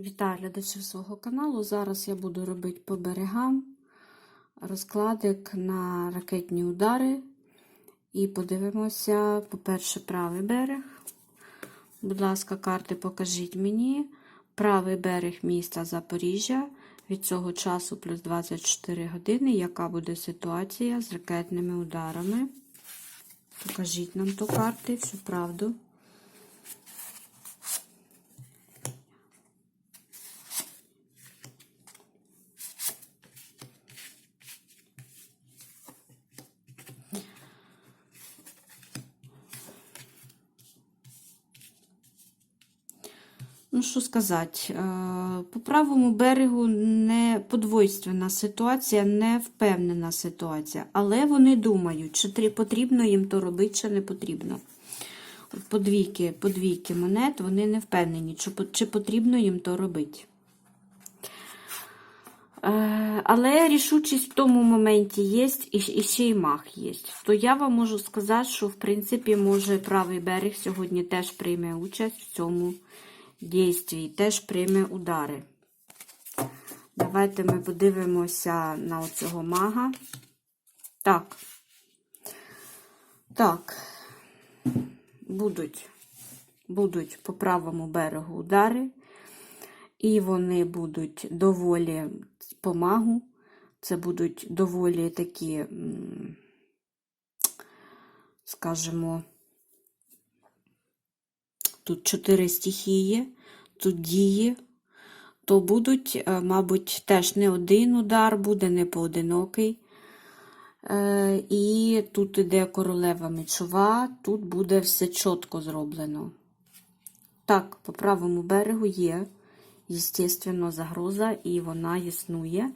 Вітаю глядачів свого каналу. Зараз я буду робити по берегам розкладик на ракетні удари. І подивимося, по-перше, правий берег. Будь ласка, карти покажіть мені. Правий берег міста Запоріжжя. Від цього часу плюс 24 години. Яка буде ситуація з ракетними ударами? Покажіть нам то карти, всю правду. Ну, що сказати, е, по правому берегу не подвойственна ситуація, не впевнена ситуація. Але вони думають, чи потрібно їм то робити, чи не потрібно. От Подвійки, подвійки монет, вони не впевнені, чи, потрібно їм то робити. Е, Але рішучість в тому моменті є, і ще й мах є. То я вам можу сказати, що в принципі, може правий берег сьогодні теж прийме участь в цьому дійстві, теж прийме удари. Давайте ми подивимося на оцього мага. Так. Так. Будуть, будуть по правому берегу удари. І вони будуть доволі по магу. Це будуть доволі такі, скажімо, тут чотири стихії, тут дії, то будуть, е, мабуть, теж не один удар буде, не поодинокий. Е, І тут іде королева мечова, тут буде все чітко зроблено. Так, по правому берегу є, естественно, загроза, і вона існує. Е,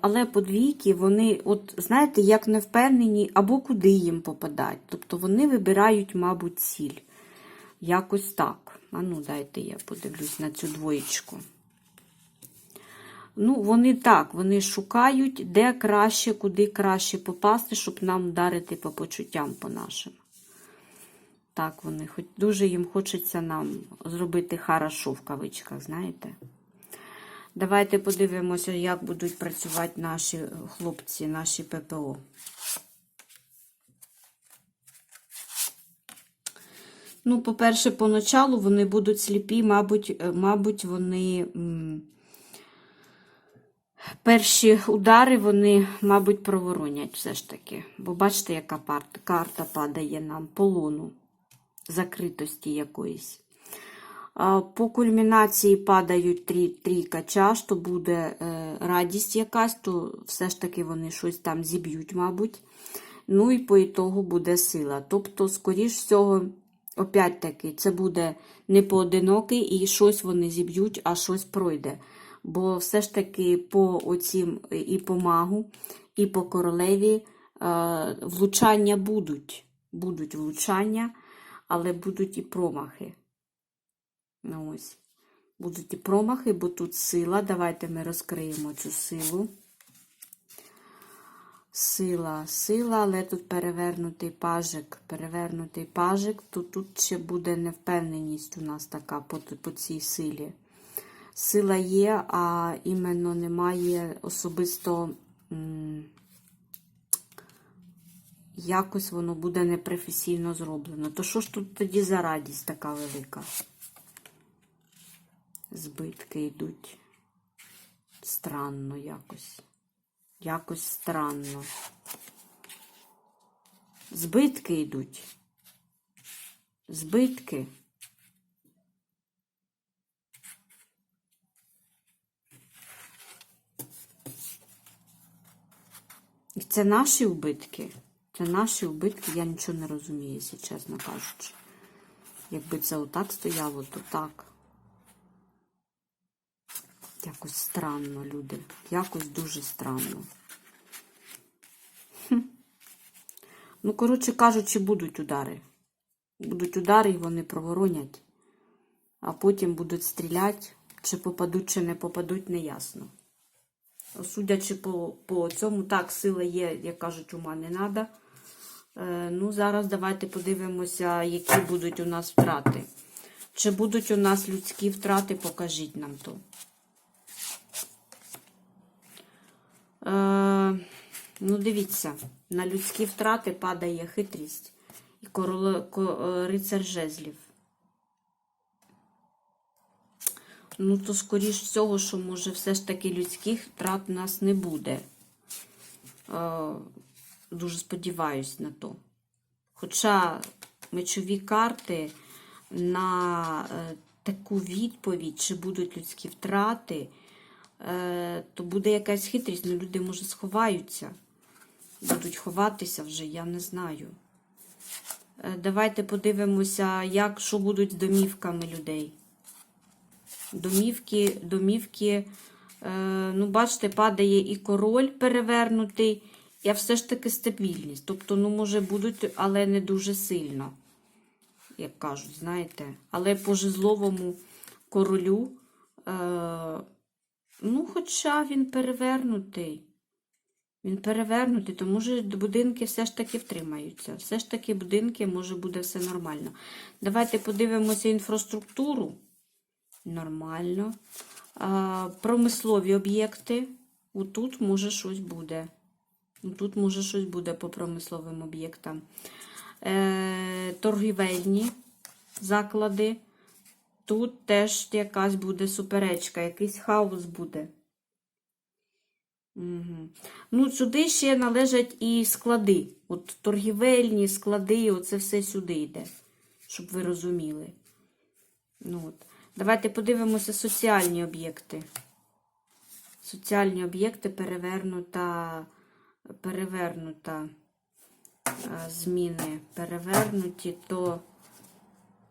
Але подвійки, вони, от, знаєте, як не впевнені, або куди їм попадати. Тобто вони вибирають, мабуть, ціль. Якось так. А ну, дайте я подивлюсь на цю двоєчку. Ну, вони так, вони шукають, де краще, куди краще попасти, щоб нам вдарити по почуттям по нашим. Так, вони, хоч дуже їм хочеться нам зробити хорошо в кавичках, знаєте. Давайте подивимося, як будуть працювати наші хлопці, наші ППО. Ну, по-перше, поначалу вони будуть сліпі, мабуть, е, мабуть, вони. Перші удари вони, мабуть, проворонять все ж таки. Бо бачите, яка карта падає нам полону закритості якоїсь. По кульмінації падають трі, трійка чаш, то буде е, радість якась, то все ж таки вони щось там зіб'ють, мабуть. Ну і по ітогу буде сила. Тобто, скоріш всього, опять-таки, це буде не поодинокий і щось вони зіб'ють, а щось пройде. Бо все ж таки по оцім і по магу, і по королеві е, влучання будуть. Будуть влучання, але будуть і промахи. Ну, ось. Будуть і промахи, бо тут сила. Давайте ми розкриємо цю силу. Сила, сила, але тут перевернутий пажик, перевернутий пажик, то тут ще буде невпевненість у нас така по, по цій силі. Сила є, а іменно немає особисто якось воно буде непрофесійно зроблено. То що ж тут тоді за радість така велика? Збитки йдуть. Странно якось. Якось странно. Збитки йдуть. Збитки. І це наші убитки. Це наші убитки, я нічого не розумію, якщо чесно кажучи. Якби це отак стояло, то так. Якось странно, люди. Якось дуже странно. Хм. Ну, коротше кажучи, будуть удари. Будуть удари, і вони проворонять, а потім будуть стріляти, чи попадуть, чи не попадуть, неясно. Судячи по, по цьому, так, сила є, як кажуть, ума не треба. Е, ну, зараз давайте подивимося, які будуть у нас втрати. Чи будуть у нас людські втрати, покажіть нам то. Ну, дивіться, на людські втрати падає хитрість і короле, ко, рицар жезлів. Ну, то, скоріш всього, що, може, все ж таки людських втрат у нас не буде. Е, дуже сподіваюсь на то. Хоча мечові карти на е, таку відповідь, чи будуть людські втрати, е, то буде якась хитрість, ну люди, може, сховаються. Будуть ховатися вже, я не знаю. Е, Давайте подивимося, як, що будуть з домівками людей. Домівки, домівки, е, ну, бачите, падає і король перевернутий, і все ж таки стабільність. Тобто, ну, може, будуть, але не дуже сильно, як кажуть, знаєте. Але по жезловому королю, е, ну, хоча він перевернутий. Він перевернутий, то може будинки все ж таки втримаються. Все ж таки будинки, може, буде все нормально. Давайте подивимося інфраструктуру. Нормально. А, промислові об'єкти. Отут може щось буде. Тут може щось буде по промисловим об'єктам. Е, торгівельні заклади. Тут теж якась буде суперечка, якийсь хаос буде. Угу. Ну, сюди ще належать і склади. От торгівельні склади, оце все сюди йде, щоб ви розуміли. Ну, от. Давайте подивимося соціальні об'єкти. Соціальні об'єкти перевернута, перевернута е, зміни перевернуті, то,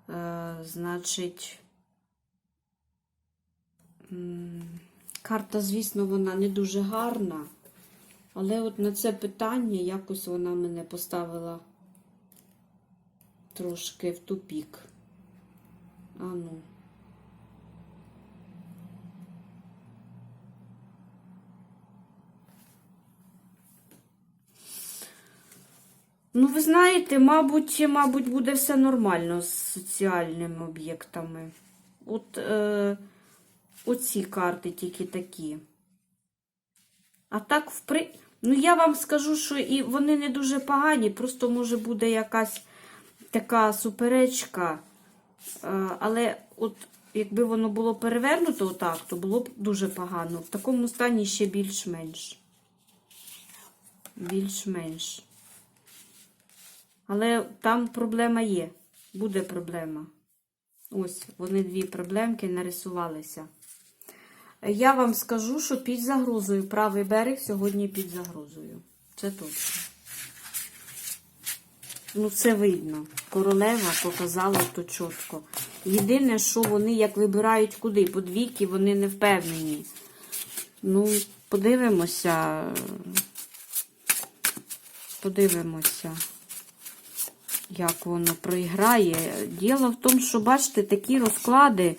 е, значить, карта, звісно, вона не дуже гарна, але от на це питання якось вона мене поставила трошки в тупік. А ну. Ну, ви знаєте, мабуть, мабуть, буде все нормально з соціальними об'єктами. От е, оці карти тільки такі. А так, впри... ну я вам скажу, що і вони не дуже погані, просто може буде якась така суперечка. Е, але от якби воно було перевернуто отак, то було б дуже погано. В такому стані ще більш-менш. Більш-менш. Але там проблема є. Буде проблема. Ось, вони дві проблемки нарисувалися. Я вам скажу, що під загрозою правий берег сьогодні під загрозою. Це точно. Ну, це видно. Королева показала то чітко. Єдине, що вони як вибирають куди, по двійки вони не впевнені. Ну, подивимося. Подивимося як воно проіграє. Діло в тому, що, бачите, такі розклади,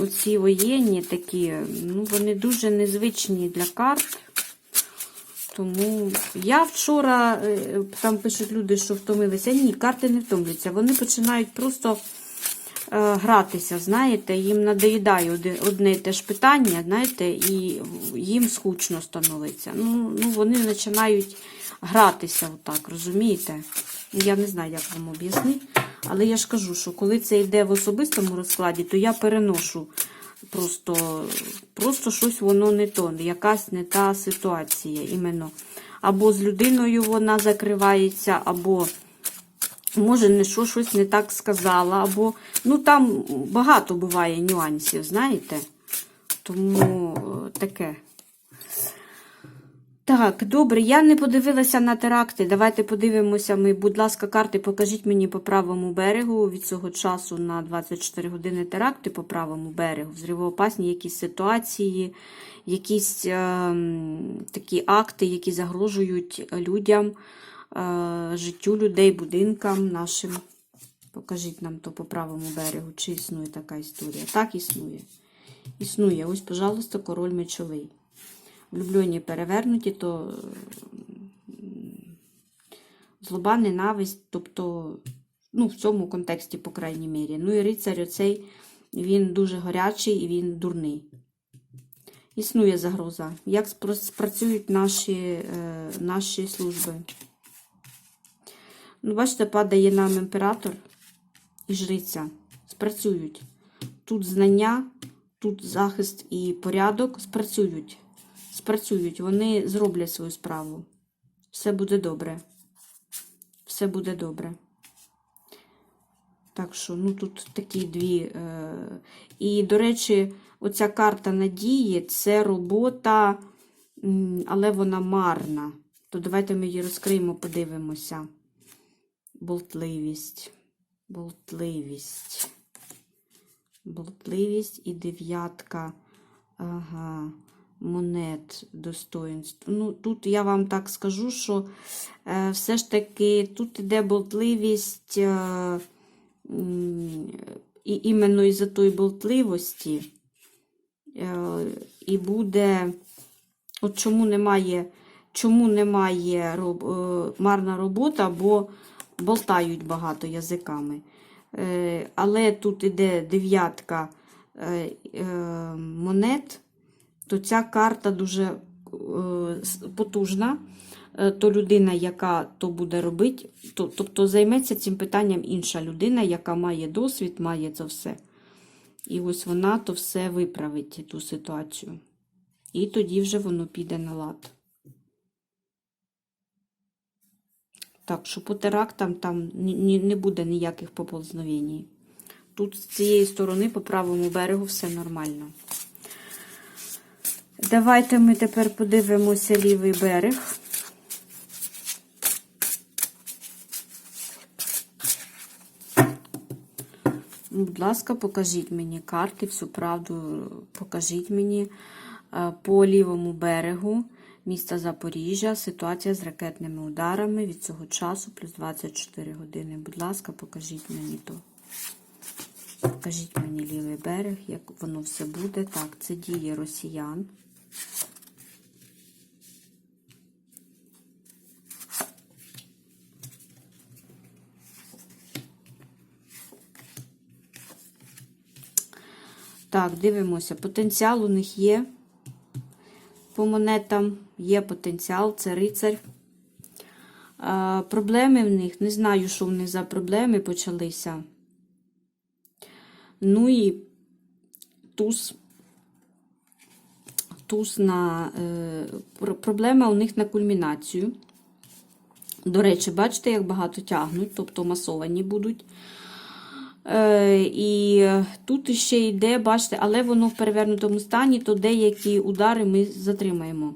оці воєнні такі, ну, вони дуже незвичні для карт. Тому я вчора, е, там пишуть люди, що втомилися. Ні, карти не втомлюються. Вони починають просто е, гратися, знаєте, їм надоїдає одне і те ж питання, знаєте, і їм скучно становиться. Ну, ну Вони починають гратися отак, розумієте? Я не знаю, як вам об'яснити. Але я ж кажу, що коли це йде в особистому розкладі, то я переношу просто просто щось воно не то, якась не та ситуація іменно. Або з людиною вона закривається, або, може, не що щось не так сказала, або, ну, там багато буває нюансів, знаєте? Тому таке. Так, добре, я не подивилася на теракти. Давайте подивимося. Ми, будь ласка, карти покажіть мені по правому берегу від цього часу на 24 години теракти по правому берегу. Взривоопасні якісь ситуації, якісь е, такі акти, які загрожують людям, е, життю людей, будинкам нашим. Покажіть нам то по правому берегу, чи існує така історія. Так, існує. Існує. Ось, пожалуйста, король мечовий влюблені перевернуті, то злоба, ненависть, тобто ну, в цьому контексті, по крайній мірі. Ну і рицарь оцей, він дуже гарячий і він дурний. Існує загроза. Як спрацюють наші, е, наші служби? Ну, бачите, падає нам імператор і жриця. Спрацюють. Тут знання, тут захист і порядок спрацюють. Спрацюють. Вони зроблять свою справу. Все буде добре. Все буде добре. Так що, ну тут такі дві. Е... І, до речі, оця карта надії це робота, але вона марна. То давайте ми її розкриємо, подивимося. Болтливість. Болтливість. Болтливість і дев'ятка. Ага. Монет достоинств. Ну, тут я вам так скажу, що е, все ж таки тут іде болтливість. Е, і іменно із-за тої болтливості е, і буде, от чому немає, чому немає роб, е, марна робота, бо болтають багато язиками. Е, але тут іде дев'ятка е, е, монет, то ця карта дуже е, потужна. Е, То людина, яка то буде робити, то, тобто займеться цим питанням інша людина, яка має досвід, має це все. І ось вона то все виправить, ту ситуацію. І тоді вже воно піде на лад. Так що по терактам там не буде ніяких поползновень. Тут з цієї сторони, по правому берегу, все нормально. Давайте ми тепер подивимося лівий берег. Будь ласка, покажіть мені карти, всю правду покажіть мені Е, по лівому берегу міста Запоріжжя. Ситуація з ракетними ударами від цього часу плюс 24 години. Будь ласка, покажіть мені то. Покажіть мені лівий берег, як воно все буде. Так, це дії росіян. Так, дивимося. Потенціал у них є. По монетам є потенціал, це рицарь. А, проблеми в них, не знаю, що в них за проблеми почалися. Ну і туз. Туз на е, проблема у них на кульмінацію. До речі, бачите, як багато тягнуть, тобто масовані будуть. Е, і тут ще йде, бачите, але воно в перевернутому стані, то деякі удари ми затримаємо.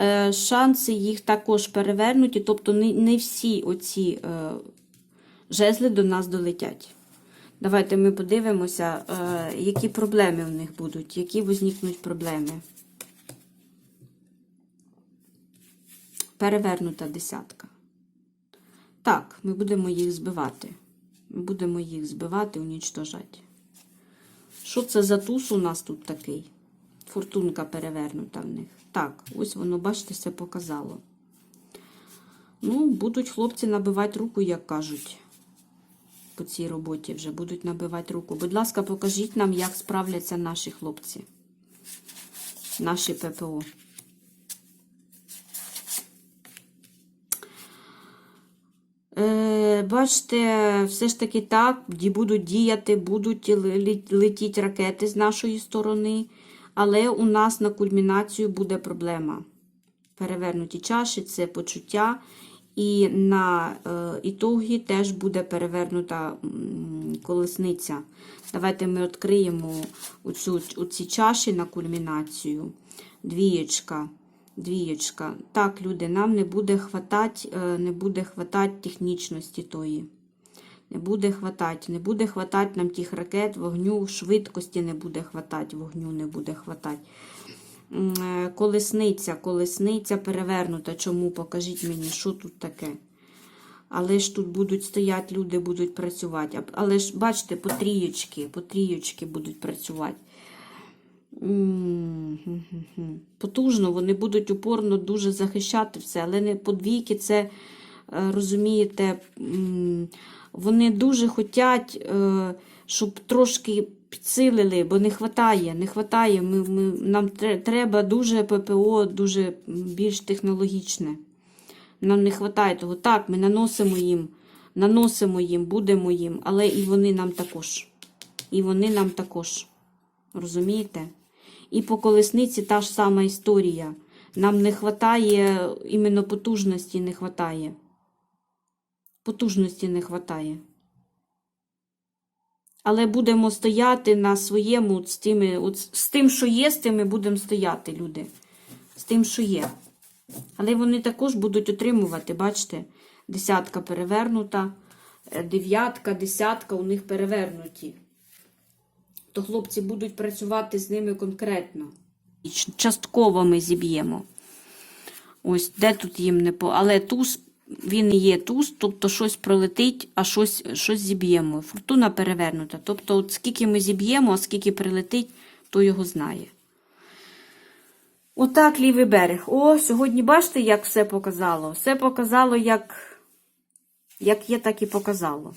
Е, шанси їх також перевернуті, тобто не, всі оці жезли до нас долетять. Давайте ми подивимося, які проблеми в них будуть, які возникнуть проблеми. Перевернута десятка. Так, ми будемо їх збивати. Ми будемо їх збивати, унічтожати. Що це за туз у нас тут такий? Фортунка перевернута в них. Так, ось воно, бачите, все показало. Ну, будуть хлопці набивати руку, як кажуть. По цій роботі вже будуть набивати руку. Будь ласка, покажіть нам, як справляться наші хлопці. Наші ППО. Е, бачите, все ж таки так, будуть діяти, будуть ле- летіти ракети з нашої сторони, але у нас на кульмінацію буде проблема. Перевернуті чаші це почуття, і на е, ітогі теж буде перевернута колесниця. Давайте ми відкриємо оцю, оці чаші на кульмінацію. Двієчка. Двієчка. Так, люди, нам не буде хватати, е, не буде хватати технічності тої. Не буде хватати, не буде хватати нам тих ракет, вогню, швидкості не буде хватати, вогню не буде хватати. Е, Колесниця, колесниця перевернута. Чому? Покажіть мені, що тут таке. Але ж тут будуть стояти, люди будуть працювати. Але ж, бачите, по трієчки, по трієчки будуть працювати. Потужно, вони будуть упорно дуже захищати все, але не по двійки це е, розумієте, вони дуже хочуть, е, щоб трошки підсилили, бо не вистачає, не хватає. Ми, ми, нам треба дуже ППО, дуже більш технологічне. Нам не вистачає того. Так, ми наносимо їм, наносимо їм, будемо їм, але і вони нам також. І вони нам також. Розумієте? І по колесниці та ж сама історія. Нам не вистачає, іменно потужності не вистачає. Потужності не вистачає. Але будемо стояти на своєму, от з, тими, от з тим, що є, з тим ми будемо стояти, люди. З тим, що є. Але вони також будуть отримувати, бачите, десятка перевернута, е, дев'ятка, десятка у них перевернуті. То хлопці будуть працювати з ними конкретно. Частково ми зіб'ємо. Ось, де тут їм не по. Але туз, він є туз, тобто щось пролетить, а щось, щось зіб'ємо. Фортуна перевернута. Тобто, от скільки ми зіб'ємо, а скільки прилетить, то його знає. Отак лівий берег. О, сьогодні бачите, як все показало? Все показало, як, як є, так і показало.